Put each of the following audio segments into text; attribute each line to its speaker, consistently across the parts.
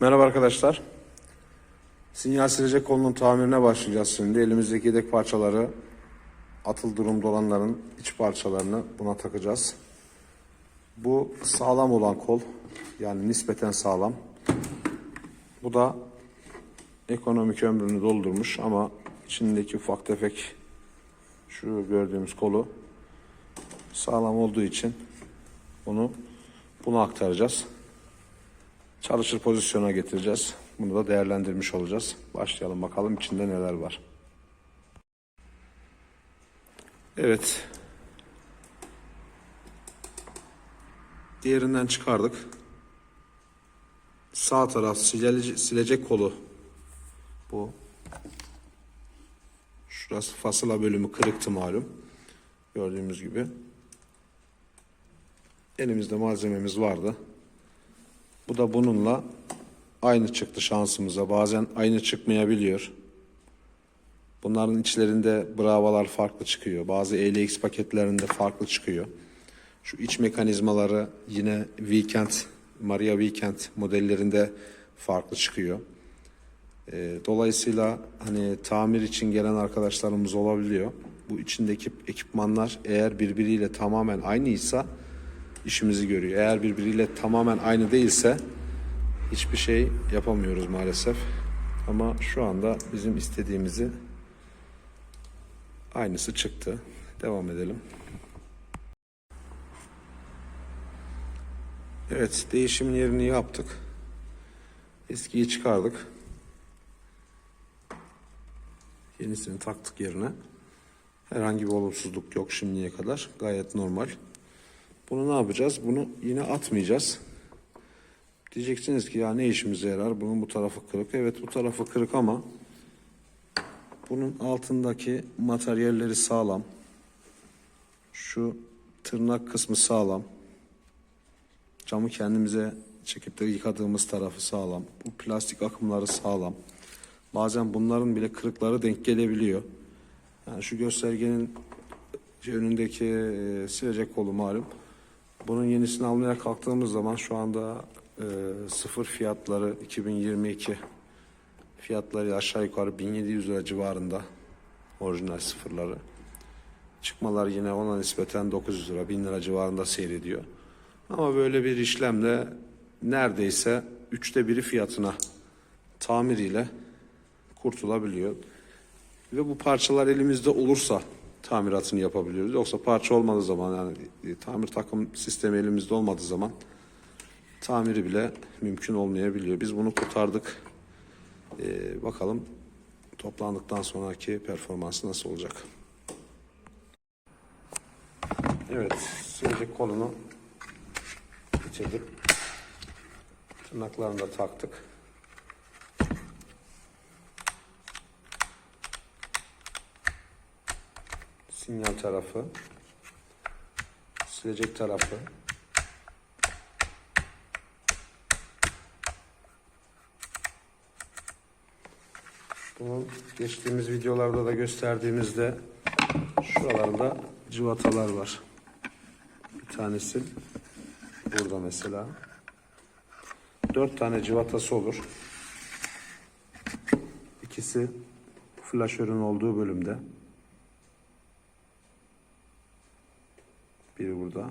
Speaker 1: Merhaba arkadaşlar. Sinyal silecek kolunun tamirine başlayacağız şimdi. Elimizdeki yedek parçaları atıl durumda olanların iç parçalarını buna takacağız. Bu sağlam olan kol. Yani nispeten sağlam. Bu da ekonomik ömrünü doldurmuş ama içindeki ufak tefek şu gördüğümüz kolu sağlam olduğu için bunu buna aktaracağız. Çalışır pozisyona getireceğiz. Bunu da değerlendirmiş olacağız. Başlayalım bakalım içinde neler var. Evet. Diğerinden çıkardık. Sağ taraf silece- silecek kolu. Bu. Şurası fasıla bölümü kırıktı malum. Gördüğümüz gibi. Elimizde malzememiz vardı. Bu da bununla aynı çıktı şansımıza. Bazen aynı çıkmayabiliyor. Bunların içlerinde bravalar farklı çıkıyor. Bazı ELX paketlerinde farklı çıkıyor. Şu iç mekanizmaları yine Weekend, Maria Weekend modellerinde farklı çıkıyor. Ee, dolayısıyla hani tamir için gelen arkadaşlarımız olabiliyor. Bu içindeki ekipmanlar eğer birbiriyle tamamen aynıysa işimizi görüyor. Eğer birbiriyle tamamen aynı değilse hiçbir şey yapamıyoruz maalesef. Ama şu anda bizim istediğimizi aynısı çıktı. Devam edelim. Evet, değişimin yerini yaptık. Eskiyi çıkardık. Yenisini taktık yerine. Herhangi bir olumsuzluk yok şimdiye kadar. Gayet normal. Bunu ne yapacağız? Bunu yine atmayacağız. Diyeceksiniz ki ya ne işimize yarar? Bunun bu tarafı kırık. Evet bu tarafı kırık ama bunun altındaki materyalleri sağlam. Şu tırnak kısmı sağlam. Camı kendimize çekip de yıkadığımız tarafı sağlam. Bu plastik akımları sağlam. Bazen bunların bile kırıkları denk gelebiliyor. Yani şu göstergenin önündeki e, silecek kolu malum. Bunun yenisini almaya kalktığımız zaman şu anda e, sıfır fiyatları 2022 fiyatları aşağı yukarı 1700 lira civarında orijinal sıfırları. Çıkmalar yine ona nispeten 900 lira 1000 lira civarında seyrediyor. Ama böyle bir işlemle neredeyse üçte biri fiyatına tamir ile kurtulabiliyor. Ve bu parçalar elimizde olursa tamiratını yapabiliyoruz. Yoksa parça olmadığı zaman yani e, tamir takım sistemi elimizde olmadığı zaman tamiri bile mümkün olmayabiliyor. Biz bunu kurtardık. Ee, bakalım toplandıktan sonraki performansı nasıl olacak? Evet, silecek kolunu bitirdik. Tırnaklarını da taktık. Sinyal tarafı, silecek tarafı, Bunu geçtiğimiz videolarda da gösterdiğimizde şuralarda cıvatalar var. Bir tanesi burada mesela. Dört tane cıvatası olur. İkisi flaşörün olduğu bölümde. Biri burada.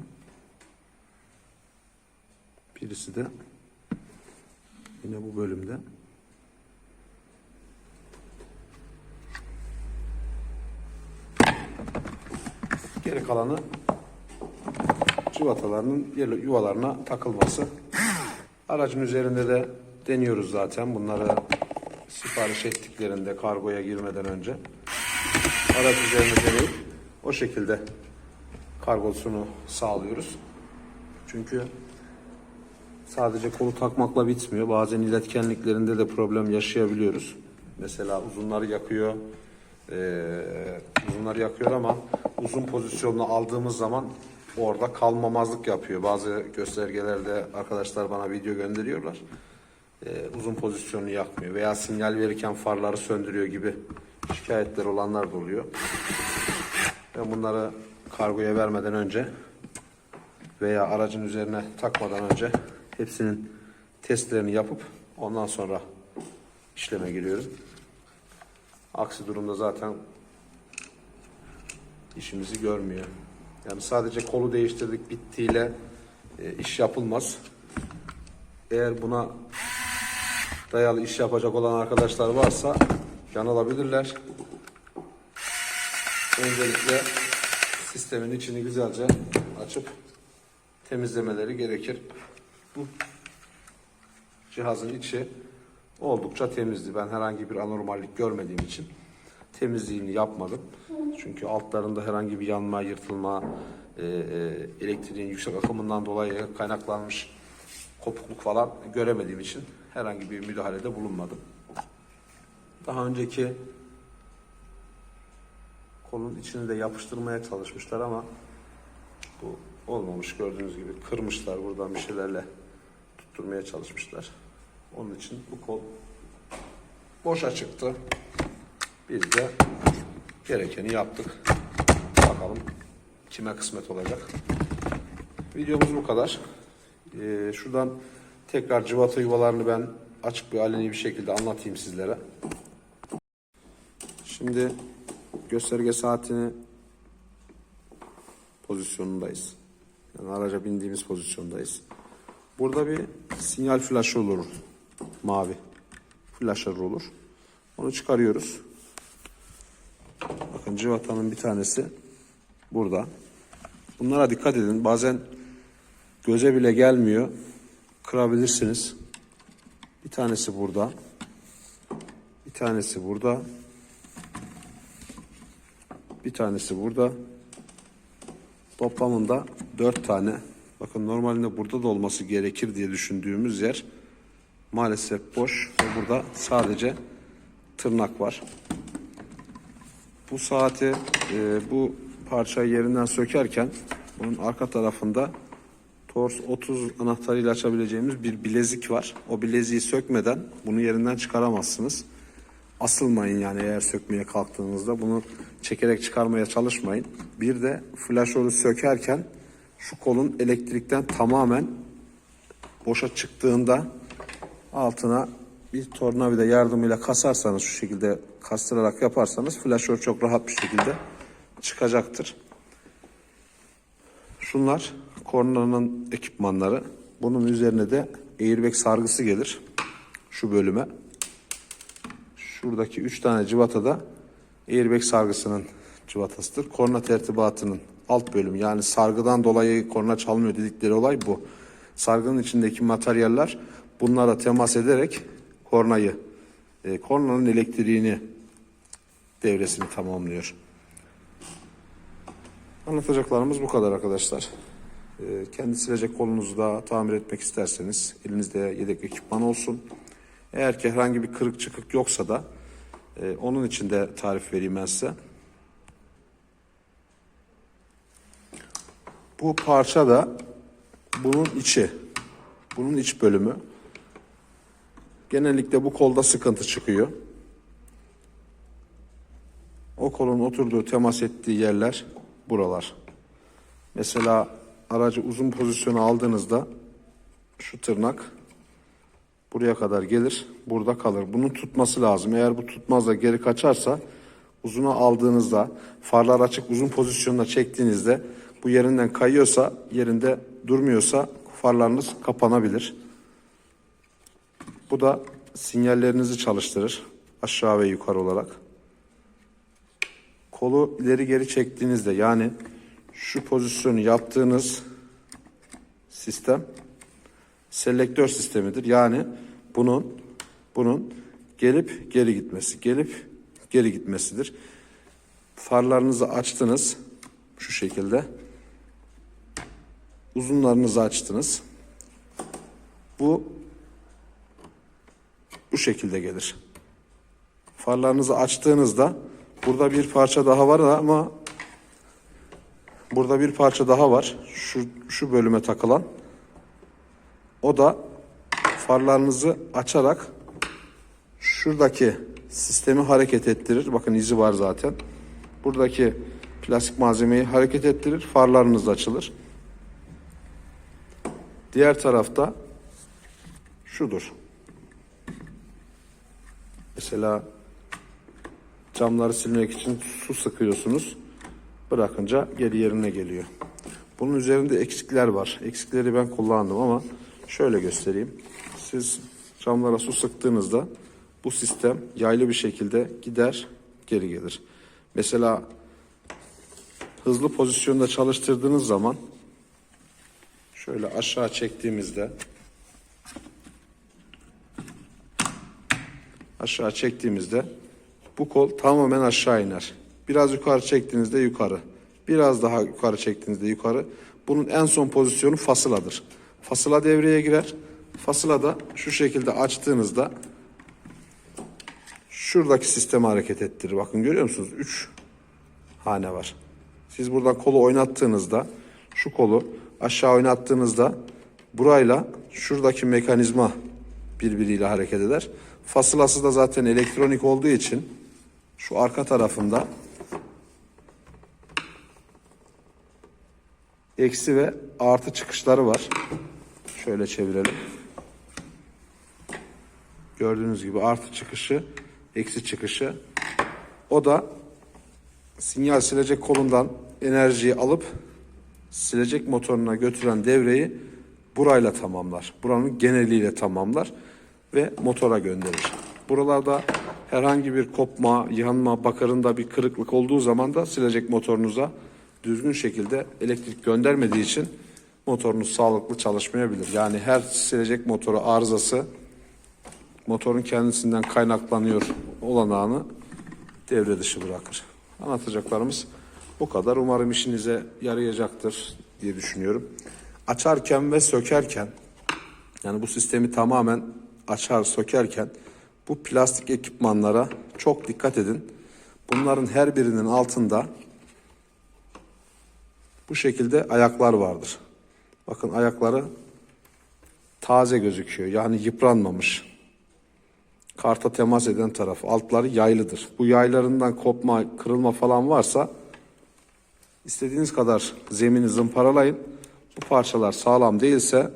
Speaker 1: Birisi de yine bu bölümde. Geri kalanı cıvatalarının yerli yuvalarına takılması. Aracın üzerinde de deniyoruz zaten bunları sipariş ettiklerinde kargoya girmeden önce. Araç üzerine deneyip o şekilde kargosunu sağlıyoruz. Çünkü sadece kolu takmakla bitmiyor. Bazen iletkenliklerinde de problem yaşayabiliyoruz. Mesela uzunları yakıyor, ee, uzunlar yakıyor ama uzun pozisyonunu aldığımız zaman orada kalmamazlık yapıyor. Bazı göstergelerde arkadaşlar bana video gönderiyorlar. Ee, uzun pozisyonunu yakmıyor veya sinyal verirken farları söndürüyor gibi şikayetler olanlar da oluyor. Ben bunları kargoya vermeden önce veya aracın üzerine takmadan önce hepsinin testlerini yapıp Ondan sonra işleme giriyorum. Aksi durumda zaten işimizi görmüyor. Yani sadece kolu değiştirdik bittiğiyle e, iş yapılmaz. Eğer buna dayalı iş yapacak olan arkadaşlar varsa yanılabilirler. Öncelikle sistemin içini güzelce açıp temizlemeleri gerekir. Bu cihazın içi oldukça temizdi. Ben herhangi bir anormallik görmediğim için temizliğini yapmadım. Çünkü altlarında herhangi bir yanma, yırtılma, e, e, elektriğin yüksek akımından dolayı kaynaklanmış kopukluk falan göremediğim için herhangi bir müdahalede bulunmadım. Daha önceki kolun içini de yapıştırmaya çalışmışlar ama bu olmamış gördüğünüz gibi kırmışlar buradan bir şeylerle tutturmaya çalışmışlar. Onun için bu kol boşa çıktı. Biz de gerekeni yaptık. Bakalım kime kısmet olacak. Videomuz bu kadar. Ee, şuradan tekrar cıvata yuvalarını ben açık bir aleni bir şekilde anlatayım sizlere. Şimdi gösterge saatini pozisyonundayız. Yani araca bindiğimiz pozisyondayız. Burada bir sinyal flaşı olur. Mavi. Flaşör olur. Onu çıkarıyoruz. Bakın cıvatanın bir tanesi burada. Bunlara dikkat edin. Bazen göze bile gelmiyor. Kırabilirsiniz. Bir tanesi burada. Bir tanesi burada. Bir tanesi burada. Toplamında dört tane. Bakın normalde burada da olması gerekir diye düşündüğümüz yer maalesef boş ve burada sadece tırnak var. Bu saati e, bu parçayı yerinden sökerken bunun arka tarafında Tors 30 anahtarıyla açabileceğimiz bir bilezik var. O bileziği sökmeden bunu yerinden çıkaramazsınız. Asılmayın yani eğer sökmeye kalktığınızda bunu çekerek çıkarmaya çalışmayın. Bir de flaşörü sökerken şu kolun elektrikten tamamen boşa çıktığında altına bir tornavida yardımıyla kasarsanız şu şekilde kastırarak yaparsanız flaşör çok rahat bir şekilde çıkacaktır. Şunlar kornanın ekipmanları. Bunun üzerine de airbag sargısı gelir. Şu bölüme. Şuradaki 3 tane cıvata da airbag sargısının cıvatasıdır. Korna tertibatının alt bölümü yani sargıdan dolayı korna çalmıyor dedikleri olay bu. Sargının içindeki materyaller bunlara temas ederek kornayı, e, kornanın elektriğini devresini tamamlıyor. Anlatacaklarımız bu kadar arkadaşlar. E, kendi silecek kolunuzu da tamir etmek isterseniz elinizde yedek ekipman olsun. Eğer ki herhangi bir kırık çıkık yoksa da e, onun için de tarif vereyim ben size. Bu parça da bunun içi. Bunun iç bölümü. Genellikle bu kolda sıkıntı çıkıyor. O kolun oturduğu, temas ettiği yerler buralar. Mesela aracı uzun pozisyona aldığınızda şu tırnak buraya kadar gelir, burada kalır. Bunun tutması lazım. Eğer bu tutmaz da geri kaçarsa uzuna aldığınızda farlar açık uzun pozisyonda çektiğinizde bu yerinden kayıyorsa, yerinde durmuyorsa farlarınız kapanabilir. Bu da sinyallerinizi çalıştırır aşağı ve yukarı olarak. Kolu ileri geri çektiğinizde yani şu pozisyonu yaptığınız sistem selektör sistemidir. Yani bunun bunun gelip geri gitmesi, gelip geri gitmesidir. Farlarınızı açtınız şu şekilde. Uzunlarınızı açtınız. Bu bu şekilde gelir. Farlarınızı açtığınızda burada bir parça daha var ama burada bir parça daha var. Şu şu bölüme takılan. O da farlarınızı açarak şuradaki sistemi hareket ettirir. Bakın izi var zaten. Buradaki plastik malzemeyi hareket ettirir. Farlarınız açılır. Diğer tarafta şudur. Mesela camları silmek için su sıkıyorsunuz. Bırakınca geri yerine geliyor. Bunun üzerinde eksikler var. Eksikleri ben kullandım ama şöyle göstereyim. Siz camlara su sıktığınızda bu sistem yaylı bir şekilde gider, geri gelir. Mesela hızlı pozisyonda çalıştırdığınız zaman şöyle aşağı çektiğimizde aşağı çektiğimizde bu kol tamamen aşağı iner. Biraz yukarı çektiğinizde yukarı. Biraz daha yukarı çektiğinizde yukarı. Bunun en son pozisyonu fasıladır. Fasıla devreye girer. Fasıla da şu şekilde açtığınızda şuradaki sistemi hareket ettirir. Bakın görüyor musunuz? 3 hane var. Siz buradan kolu oynattığınızda şu kolu aşağı oynattığınızda burayla şuradaki mekanizma birbiriyle hareket eder. Fasılası da zaten elektronik olduğu için şu arka tarafında eksi ve artı çıkışları var. Şöyle çevirelim. Gördüğünüz gibi artı çıkışı, eksi çıkışı. O da sinyal silecek kolundan enerjiyi alıp silecek motoruna götüren devreyi burayla tamamlar. Buranın geneliyle tamamlar ve motora gönderir. Buralarda herhangi bir kopma, yanma, bakarında bir kırıklık olduğu zaman da silecek motorunuza düzgün şekilde elektrik göndermediği için motorunuz sağlıklı çalışmayabilir. Yani her silecek motoru arızası motorun kendisinden kaynaklanıyor olanağını devre dışı bırakır. Anlatacaklarımız bu kadar. Umarım işinize yarayacaktır diye düşünüyorum. Açarken ve sökerken yani bu sistemi tamamen açar sökerken bu plastik ekipmanlara çok dikkat edin. Bunların her birinin altında bu şekilde ayaklar vardır. Bakın ayakları taze gözüküyor. Yani yıpranmamış. Karta temas eden taraf. Altları yaylıdır. Bu yaylarından kopma, kırılma falan varsa istediğiniz kadar zemini zımparalayın. Bu parçalar sağlam değilse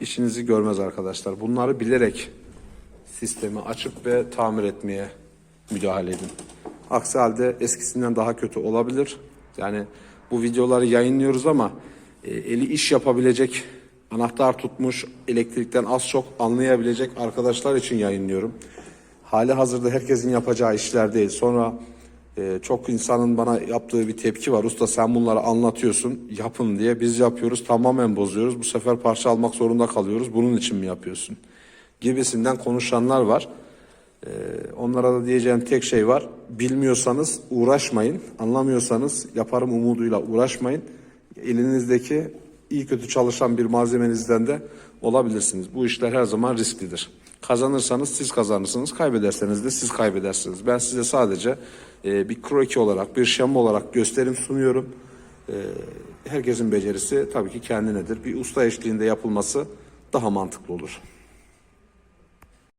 Speaker 1: işinizi görmez arkadaşlar. Bunları bilerek sistemi açıp ve tamir etmeye müdahale edin. Aksi halde eskisinden daha kötü olabilir. Yani bu videoları yayınlıyoruz ama e, eli iş yapabilecek, anahtar tutmuş, elektrikten az çok anlayabilecek arkadaşlar için yayınlıyorum. Hali hazırda herkesin yapacağı işler değil. Sonra e, çok insanın bana yaptığı bir tepki var. Usta sen bunları anlatıyorsun, yapın diye. Biz yapıyoruz, tamamen bozuyoruz. Bu sefer parça almak zorunda kalıyoruz. Bunun için mi yapıyorsun? Gibisinden konuşanlar var. Ee, onlara da diyeceğim tek şey var. Bilmiyorsanız uğraşmayın. Anlamıyorsanız yaparım umuduyla uğraşmayın. Elinizdeki iyi kötü çalışan bir malzemenizden de olabilirsiniz. Bu işler her zaman risklidir. Kazanırsanız siz kazanırsınız, kaybederseniz de siz kaybedersiniz. Ben size sadece e, bir kroki olarak, bir şema olarak gösterim sunuyorum. E, herkesin becerisi tabii ki kendinedir. Bir usta eşliğinde yapılması daha mantıklı olur.